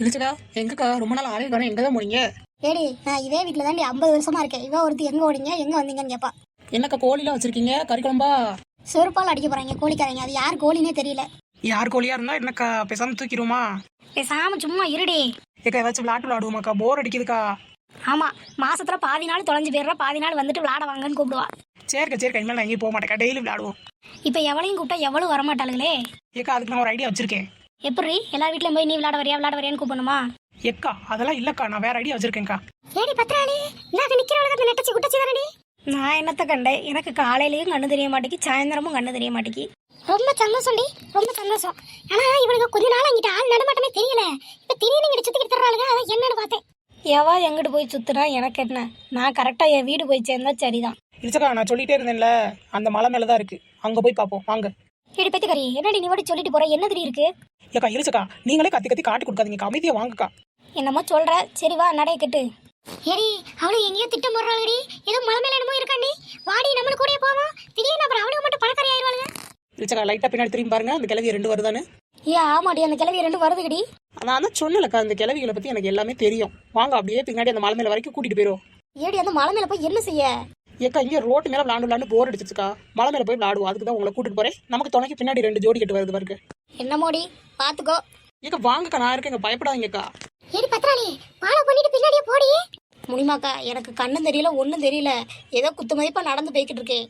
இழுச்சுக்கா எங்கக்கா? ரொம்ப நாள் ஆளே காணும் எங்க தான் போனீங்க? ஏடி நான் இதே வீட்டில் தாண்டி ஐம்பது வருஷமா இருக்கேன். இவன் ஒருத்தி எங்கே ஓடிங்க எங்கே வந்தீங்கன்னு கேட்பா என்னக்கா கோழிலாம் வச்சிருக்கீங்க? கறி குழம்பா? செருப்பால் அடிக்க போறாங்க கோழிக்காரங்க. அது யார் கோழினே தெரியல. யார் கோழியா இருந்தா என்னக்கா பேசாம தூக்கிடுவோமா? பேசாம சும்மா இருடி. ஏக்கா ஏதாச்சும் விளாட்டு விளாடுவோமாக்கா? போர் அடிக்குதுக்கா. ஆமா மாசத்துல பாதி நாள் தொலைஞ்சு போயிடுறா. பாதி நாள் வந்துட்டு விளாட வாங்கன்னு கூப்பிடுவா. சரிக்கா சரிக்கா. இனிமேல் நான் எங்கேயும் போக மாட்டேக்கா. டெய்லி விளாடுவோம். இப்போ எவளையும் கூப்பிட்டா எவ்வளவு வரமாட்டாளுங்களே ஏக்கா அதுக்கு நான் ஒரு ஐடியா வச்சிருக்கேன். எப்படி? எல்லா வீட்லயும் போய் நீ விளாட வரியா? விளாட வரியான்னு கூப்பிடணுமா? ஏக்கா அதெல்லாம் இல்லக்கா நான் வேற ஐடியா வச்சிருக்கேன்க்கா. ஏடி பத்ராளி நான் நிக்கிறவளுக்கு அந்த நெட்டச்சி குட்டச்சி தானடி? நான் என்னத்த கண்டேன்? எனக்கு காலையிலயும் கண்ணு தெரிய மாட்டேங்கி சாயந்தரமும் கண்ணு தெரிய மாட்டேங்கி. ரொம்ப சந்தோஷம்டி ரொம்ப சந்தோஷம். ஆனா இவளுக்கு கொஞ்ச நாள் அங்கிட்ட ஆள் நடமாட்டமே தெரியல. இப்ப திடீர்னு இங்கிட்ட சுத்திக்கிட்டு தர்றாளுங்க அதான் என்னன்னு பார்த்தேன். எவா எங்கிட்டு போய் சுத்துனா எனக்கு என்ன? நான் கரெக்டா என் வீடு போய் சேர்ந்தா சரிதான். இழுச்சக்கா நான் சொல்லிட்டே இருந்தேன்ல அந்த மலை மேல தான் இருக்கு. அங்க போய் பார்ப்போம் வாங்க. ஏடி பத்திக்கறி என்னடி நீ வாட்டி சொல்லிட்டு போற? என்ன திடீர் இருக்கு? ஏக்கா இழுச்சக்கா நீங்களே கத்தி கத்தி காட்டி கொடுக்காதீங்க அமைதியா வாங்கக்கா. என்னமோ சொல்ற? சரி வா நடைய கட்டு. ஏடி அவளு எங்கேயோ திட்டம் போடுறாளுடி. ஏதோ மலை மேல என்னமோ இருக்காண்டி. வாடி நம்மளுக்கு கூடயே போவோம் திடீர்னு அப்புறம் அவளுக்கு மட்டும் பழக்கறி ஆயிடுவாளுங்க. இழுச்சக்கா லைட்டா பின்னாடி திரும்பி பாருங்க அந்த கிளவி ரெண்டு வருதானு ஏ ஆமாடி அந்த கிளவி ரெண்டு வருதுகடி நான் தான் சொன்னலக்கா அந்த கிளவிகளை பத்தி எனக்கு எல்லாமே தெரியும். வாங்க அப்படியே பின்னாடி அந்த மலை மேல வரைக்கும் கூட்டிட்டு போயிரும் ஏடி அந்த மலை மேல போய் என்ன செய்ய? ஏக்கா இங்க ரோட்டு மேல விளாண்டு விளாண்டு போர் அடிச்சிச்சுக்கா மலை மேல போய் விளாடுவோம். அதுக்கு தான் உங்களை கூட்டிட்டு போறேன். நமக்கு துணைக்கு பின்னாடி ரெண்டு ஜோடி கட்டு வருது பாருங்க. என்னமோடி? பாத்துக்கோ. ஏக்கா வாங்கக்கா நான் இருக்கேங்க பயப்படாதீங்கக்கா. ஏடி பத்ராளி ஃபாலோ பண்ணிட்டு பின்னாடியே போடி. முடியுமாக்கா எனக்கு கண்ணும் தெரியல ஒண்ணும் தெரியல. ஏதோ குத்து மதிப்பா நடந்து போய்கிட்டு இருக்கேன்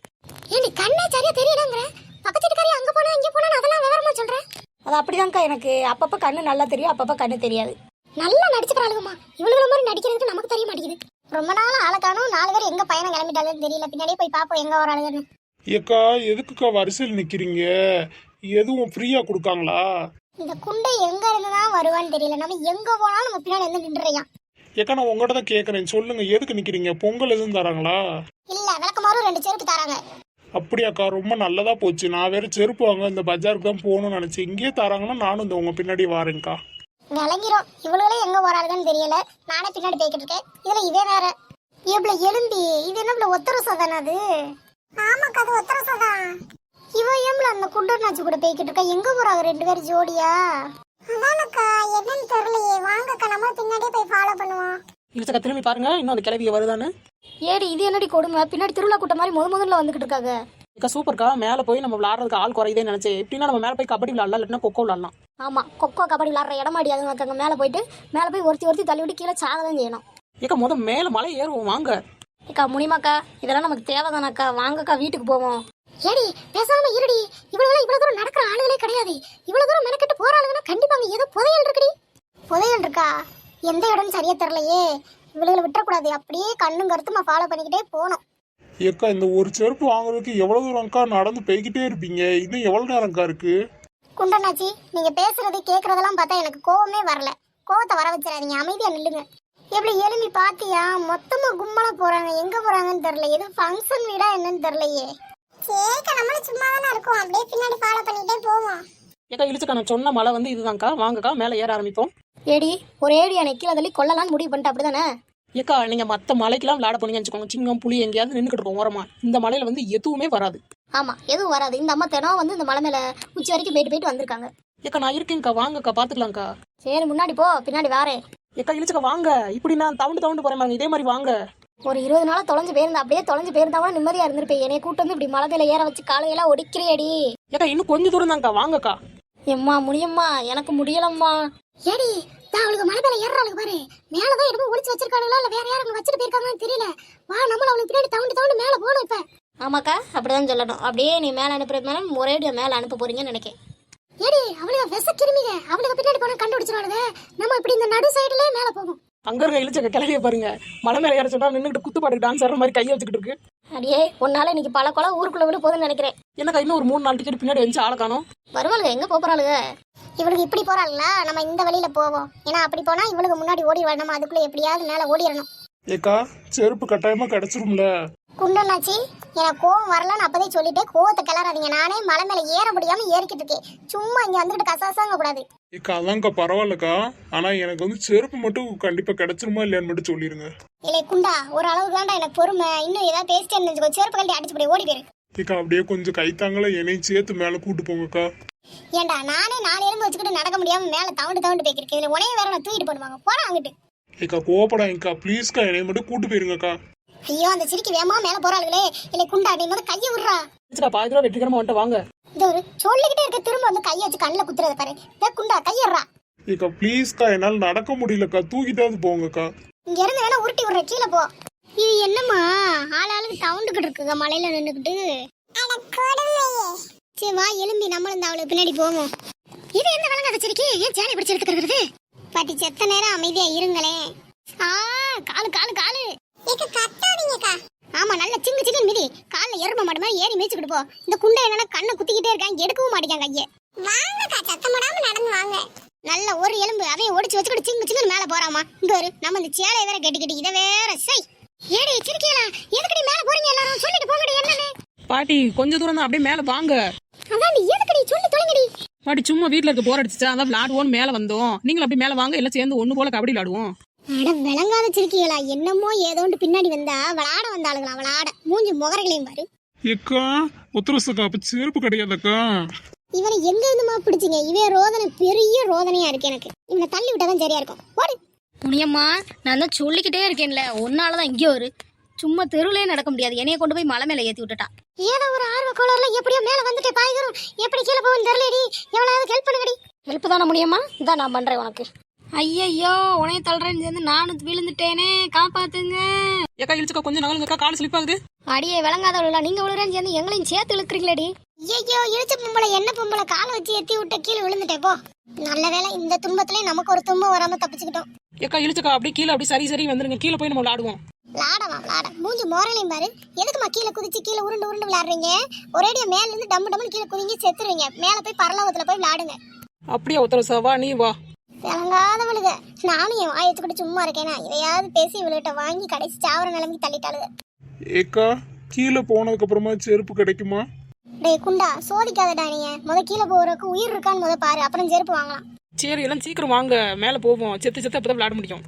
ஏடி கண்ணே சரியா தெரியலங்கற? பக்கத்து வீட்டுக்காரி அங்க போனா இங்க போனா அதெல்லாம் விவரமா சொல்றேன் அது அப்படிதான்க்கா எனக்கு. அப்பப்ப கண்ணு நல்லா தெரியும் அப்பப்ப கண்ணு தெரியாது. நல்லா நடிச்சுக்கிறாளுங்கம்மா இவ்வளவு மாதிரி நடிக்கிறதுக்கு நமக்கு தெரிய மாட்டேங்குது. ரொம்ப நாள் ஆளை காணும் நாலு பேர் எங்க பையனை கிளம்பிட்டாலும் தெரியல. பின்னாடியே போய் பாப்போம் எங்க வராளுன்னு ஏக்கா எதுக்குக்கா வரிசையில் நிக்கிறீங்க? எதுவும் ஃப்ரீயா கொடுக்காங்களா? இந்த குண்டை எங்க இருந்து தான் வருவான்னு தெரியல. நம்ம எங்க போனாலும் நம்ம பின்னாடி வந்து நின்றுறியான் ஏக்கா நான் உங்கள்கிட்ட தான் கேட்குறேன் சொல்லுங்க எதுக்கு நிக்கிறீங்க? பொங்கல் எதுவும் தராங்களா? இல்ல விளக்கமாரும் ரெண்டு செருப்பு தராங்க. அப்படியாக்கா ரொம்ப நல்லதா போச்சு. நான் வேற செருப்பு வாங்க இந்த பஜாருக்கு தான் போகணும்னு நினைச்சேன். இங்கேயே தராங்கன்னா நானும் இந்த உங்க பின்னாடி வாரேன்க்கா. விளங்கிரும். இவளுகளே எங்க போறாளுங்கன்னு தெரியல. நானே பின்னாடி போய்கிட்டு இருக்கேன். இதுல இதே வேற. இவ்வளவு எலும்பி இது என்ன ஒத்தரசம் தானே அது? ஆமாக்கா அது ஒத்தரசம் தான். இவ ஏம்ல அந்த குண்டர்னாச்சு கூட போய்கிட்டு இருக்கா? எங்க போறாங்க ரெண்டு பேரும் ஜோடியா? அதானக்கா என்னன்னு தெரியலையே. வாங்கக்கா நம்ம பின்னாடியே போய் ஃபாலோ பண்ணுவோம். இழுச்சக்கா திரும்பி பாருங்க. இன்னும் அந்த கிளவிய வருதானு ஏடி இது என்னடி கொடுமை? பின்னாடி திருவிழா கூட்டம் மாதிரி முத முதல்ல வந்துகிட்டு இருக்காங்க. ஏக்கா சூப்பர்க்கா. மேல போய் நம்ம விளாடுறதுக்கு ஆள் குறையுதே நினைச்சேன். எப்படின்னா நம்ம மேல போய் கபடி விளாடலாம் இல்லைன்னா கொக்கோ விளாடலாம். ஆமா கொக்கோ கபடி விளாடுற இடமாடி அது அங்க மேல போயிட்டு மேல போய் ஒருத்தி ஒருத்தி தள்ளி விட்டு கீழே சாக தான் செய்யணும். ஏக்கா முத மேல மலை ஏறுவோம். வாங்க. அக்கா முனிமாக்கா இதெல்லாம் நமக்கு தேவைதானக்கா? வாங்கக்கா வீட்டுக்கு போவோம். ஏடி பேசாம இருடி. இவ்வளவு இவ்வளவு தூரம் நடக்கிற ஆளுகளே கிடையாது. இவ்வளவு தூரம் மெனக்கெட்டு போற ஆளுங்கன்னா கண்டிப்பா அங்க ஏதோ புதையல் இருக்குடி. புதையல் இருக்கா? எந்த இடம்னு சரியா தெரியலையே. இவளுகளை விட்டுறக்கூடாது. அப்படியே கண்ணும் கருத்துமா ஃபாலோ பண்ணிக்கிட்டே போகணும். ஏக்கா இந்த ஒரு செருப்பு வாங்குறதுக்கு எவ்வளவு தூரம்க்கா நடந்து போய்கிட்டே இருப்பீங்க? இன்னும் எவ்வளவு நேரம்க்கா இருக்கு? குண்டனாச்சி நீங்க பேசுறது கேக்குறதெல்லாம் பார்த்தா எனக்கு கோவமே வரல. கோவத்தை வர வச்சிடாதீங்க. அமைதியா நில்லுங்க. எப்படி எலும்பி பாத்தியா? மொத்தமா கும்பலா போறாங்க. எங்க போறாங்கன்னு தெரியல. எதுவும் ஃபங்க்ஷன் வீடா என்னன்னு தெரியலையே. கேக்க நம்மளும் சும்மா தானே இருக்கோம். அப்படியே பின்னாடி ஃபாலோ பண்ணிட்டே போவோம். ஏக்கா இழுச்சக்கா நான் சொன்ன மலை வந்து இதுதான்க்கா. வாங்கக்கா மேல ஏற ஆரம்பிப்போம். ஏடி ஒரே ஏடி அன்னைக்கு கீழே தள்ளி கொல்லலாம்னு முடிவு பண்ணிட்டு அப்படிதானே? ஏக்கா நீங்க மத்த மலைக்கெல்லாம் விளையாட போனீங்கன்னு வச்சுக்கோங்க. சிங்கம் புலி எங்கேயாவது நின்றுக்கிட்டு இருக்கோம் ஓரமா. இந்த மலையில வந்து எதுவுமே வராது. ஆமா எதுவும் வராது. இந்த அம்மா தினம் வந்து இந்த மலை மேல உச்சி வரைக்கும் போயிட்டு போயிட்டு வந்திருக்காங்க. ஏக்கா நான் இருக்கேன்க்கா. வாங்கக்கா பாத்துக்கலாம்க்கா. சரி முன்னாடி போ. பின்னாடி வாரேன். ஏக்கா இழுச்சக்கா வாங்க. இப்படி நான் தவுண்டு தவுண்டு போறேன் இதே மாதிரி வாங்க. ஒரு இருபது நாளா தொலைஞ்சு போயிருந்தா அப்படியே தொலைஞ்சு போயிருந்தா கூட நிம்மதியா இருந்திருப்பேன் என்னைய கூட்டு வந்து இப்படி மலை மேல ஏற வச்சு காலையெல்லாம் ஒடிக்கிறியடி. ஏக்கா இன்னும் கொஞ்சம் தூரம் தான்க்கா வாங்கக்கா. எம்மா முடியம்மா. எனக்கு முடியலம்மா. ஏடி நான் அவளுக்கு மலை மேல ஏறாளுக்கு பாரு. மேலதான் என்னமோ ஒளிச்சு வச்சிருக்காங்களா இல்ல வேற யாரும் வச்சுட்டு போயிருக்காங்கன்னு தெரியல. வா நம்மள அவளுக்கு பின்னாடி தவுண்டு தவுண்டு மேல போகணும் இப்ப. ஆமாக்கா அப்படிதான் சொல்லணும். அப்படியே நீ மேல அனுப்புறது மேல ஒரேடியா மேல அனுப்ப போறீங்கன்னு நினைக்கிறேன் ஏடி அவளுக்கு விச கிருமிங்க அவளுக்கு பின்னாடி போனா கண்டுபிடிச்சிருவாளுங்க. நம்ம இப்படி இந்த நடு சைடுல மேல போகும் அங்க இருக்க இழுச்சக்க கிளவிய பாருங்க. மலை மேல ஏற சொன்னா நின்றுட்டு குத்துப்பாட்டு டான்ஸ் ஆடுற மாதிரி கையை வச்சுக்கிட்டு இருக்கு. அடியே உன்னால இன்னைக்கு பல கொலை ஊருக்குள்ள விட போதுன்னு நினைக்கிறேன். என்னக்கா இன்னும் ஒரு மூணு நாலு டிக்கெட் பின்னாடி வந்து ஆள காணோம்? வருவாளுங்க எங்க போறாளுங்க இவளுக்கு இப்படி போறாளுங்களா? நம்ம இந்த வழியில போவோம். ஏன்னா அப்படி போனா இவளுக்கு முன்னாடி ஓடிடுவா நம்ம அதுக்குள்ள எப்படியாவது மேல ஓடிடணும் ஏக்கா செருப்பு கட்டாயமா கிடைச்சிரும்ல. குண்டனாச்சி எனக்கு கோவம் வரலன்னு அப்பதே சொல்லிட்டேன் கோவத்தை கிளறாதீங்க. நானே மலை மேல ஏற முடியாம ஏறிக்கிட்டு இருக்கேன். சும்மா இங்க வந்துட்டு கசாசாங்க கூடாது. ஏக்கா அதான்க்கா பரவாயில்லக்கா. ஆனா எனக்கு வந்து செருப்பு மட்டும் கண்டிப்பா கிடைச்சிருமா இல்லையான்னு மட்டும் சொல்லிருங்க. இல்லை குண்டா ஒரு அளவுக்கு தான்டா எனக்கு பொறுமை. இன்னும் ஏதாவது பேசிட்டே இருந்துச்சுக்கோ செருப்பு கழட்டி அடிச்சு போய் ஓடி போயிரு. ஏக்கா அப்படியே கொஞ்சம் கைத்தாங்கள என்னையும் சேர்த்து மேல கூட்டு போங்கக்கா. ஏண்டா நானே நாலு எலும்பு வச்சுக்கிட்டு நடக்க முடியாம மேல தவண்டு தவண்டு போய்க்கிருக்கேன் இதுல உனைய வேற நான் தூக்கிட்டு போடுவாங்க போடா அங்கிட்டு. ஏக்கா கோபடாங்கக்கா ப்ளீஸ்க்கா என்னைய மட்டும் கூட்டு போயிருங்கக்கா. ஐயோ அந்த சிரிக்கு வேகமா மேல போறாளுகளே இல்லை குண்டா நீ வந்து கையை விடுறா. இழுச்சுக்கா பாதி தூரம் வெற்றிகரமா வந்துட்டு வாங்க. இது ஒரு சொல்லிக்கிட்டே இருக்க திரும்ப வந்து கையை வச்சு கண்ணில் குத்துறத பாரு. இதோ குண்டா கையிடுறா ஏக்கா ப்ளீஸ்க்கா என்னால நடக்க முடியலக்கா. தூக்கிட்டாவது போங்கக்கா. இங்க இருந்து வேணா உருட்டி விடுற கீழே போ. இது என்னம்மா? ஆள் ஆளுக்கு தவுண்டுகிட்டு இருக்குங்க மலையில நின்னுக்கிட்டு. சரி வா எலும்பி நம்மளும் இந்த அவளுக்கு பின்னாடி போவோம். இது என்ன விளங்காத சரிக்கு? ஏன் சேலை பிடிச்சு எடுத்துக்கிறது? பாட்டி செத்த நேரம் அமைதியா இருங்களேன். ஆ காலு காலு காலு. கத்தாதீங்கக்கா. ஆமா நல்ல சிங்கு சிங்கு மிதி. கால்ல எரும மாடு மாதிரி ஏறி மேய்ச்சிக்கிட்டு போ. இந்த குண்டை என்னன்னா கண்ணை குத்திக்கிட்டே இருக்காங்க. எடுக்கவும் மாட்டேங்காங்க கையை வாங்கக்கா சத்தமிடாம நடந்து வாங்க. நல்ல ஒரு எலும்பு அதையும் ஒடிச்சு வச்சுக்கிட்டு சிங்கு சிங்கு மேல போறாமா. இங்க ஒரு நம்ம இந்த சேலையை வேற கட்டிக்கிட்டு இதை வேற சை ஏடி சிரிக்கலா எதுக்கடி மேல போறீங்க எல்லாரும்? சொல்லிட்டு போங்கடி என்னன்னு. பாட்டி கொஞ்ச தூரம் தான் அப்படியே மேல வாங்க. அதான் நீ எதுக்கடி? சொல்லி தொலைங்கடி. பாட்டி சும்மா வீட்ல இருக்க போர் அடிச்சுச்சா? அதான் விளாடுவோம் மேல வந்தோம். நீங்களும் அப்படியே மேல வாங்க. எல்லாம் சேர்ந்து ஒண்ணு போல கபடி விளாடுவோம். அட விளங்காத சிரிக்கீங்களா என்னமோ ஏதோண்டு பின்னாடி வந்தா விளாட வந்தாளுங்களா விளாட. மூஞ்சி முகர்களையும் பாரு. ஏக்கா உத்தரசக்கா அப்ப செருப்பு கிடையாதக்கா? இவனை எங்க இருந்துமா பிடிச்சிங்க? இவன் ரோதனை பெரிய ரோதனையா இருக்கு எனக்கு. இவனை தள்ளி விட்டாதான் சரியா இருக்கும். ஓடு. முனியம்மா நான் தான் சொல்லிக்கிட்டே இருக்கேன்ல. ஒன்னால தான் இங்கே ஒரு சும்மா தெருவிலே நடக்க முடியாது. என்னைய கொண்டு போய் மலை மேலே ஏற்றி விட்டுட்டா. ஏதோ ஒரு ஆர்வ கோளாறுல எப்படியோ மேல வந்துட்டே பாய்கிறோம் எப்படி கீழே போகும் தெரியலடி. எவ்வளவு ஹெல்ப் பண்ணுங்கடி. ஹெல்ப் தானே முடியுமா இதான் நான் பண்ணுறேன் உனக்கு. ஐயையோ உனைய தள்ளுறேன்னு சேர்ந்து நானும் விழுந்துட்டேனே. காப்பாத்துங்க. ஏக்கா இழுச்சுக்கா கொஞ்சம் நகலுங்கக்கா கால் ஸ்லிப் ஆகுது. அடியே விளங்காதவளா நீங்க விழுறேன்னு சேர்ந்து எங்களையும் சேர்த்து இழுக்கிறீங்களேடி. ஐயோ இழுச்ச பொம்பளை என்ன பொம்பளை? காலை வச்சு எத்தி விட்ட கீழே விழுந்துட்டே போ. நல்ல வேளை இந்த துன்பத்திலே நமக்கு ஒரு துன்பம் வராம தப்பிச்சுக்கிட்டோம். ஏக்கா இழுச்சுக்கா அப்படியே கீழே அப்படி சரி சரி வந்துருங்க. கீழே போய் நம்ம விளாடுவோம். விளாடலாம் விளாட. மூஞ்சி மோரலையும் பாரு. எதுக்குமா கீழே குதிச்சு கீழே உருண்டு உருண்டு விளாடுறீங்க? ஒரேடியா மேல இருந்து டம்மு டம்னு கீழே குதிங்க செத்துருவீங்க. மேல போய் பரலோகத்துல போய் விளாடுங்க. அப்படியே உத்தரவு வா நீ வா. விளங்காதவளுக நானும் என் வாயை வச்சுக்கிட்டு சும்மா இருக்கேனா? இதையாவது பேசி இவளுகிட்ட வாங்கி கடைசி சாவர நிலைமைக்கு தள்ளிட்டாளுக. ஏக்கா கீழே போனதுக்கு அப்புறமா செருப்பு கிடைக்குமா? டேய் குண்டா சோதிக்காதடா நீங்க முத கீழே போறதுக்கு உயிர் இருக்கான்னு முத பாரு அப்புறம் செருப்பு வாங்கலாம். சரி எல்லாம் சீக்கிரம் வாங்க. மேல போவோம். செத்து செத்து அப்பதான் விளாட முடியும்.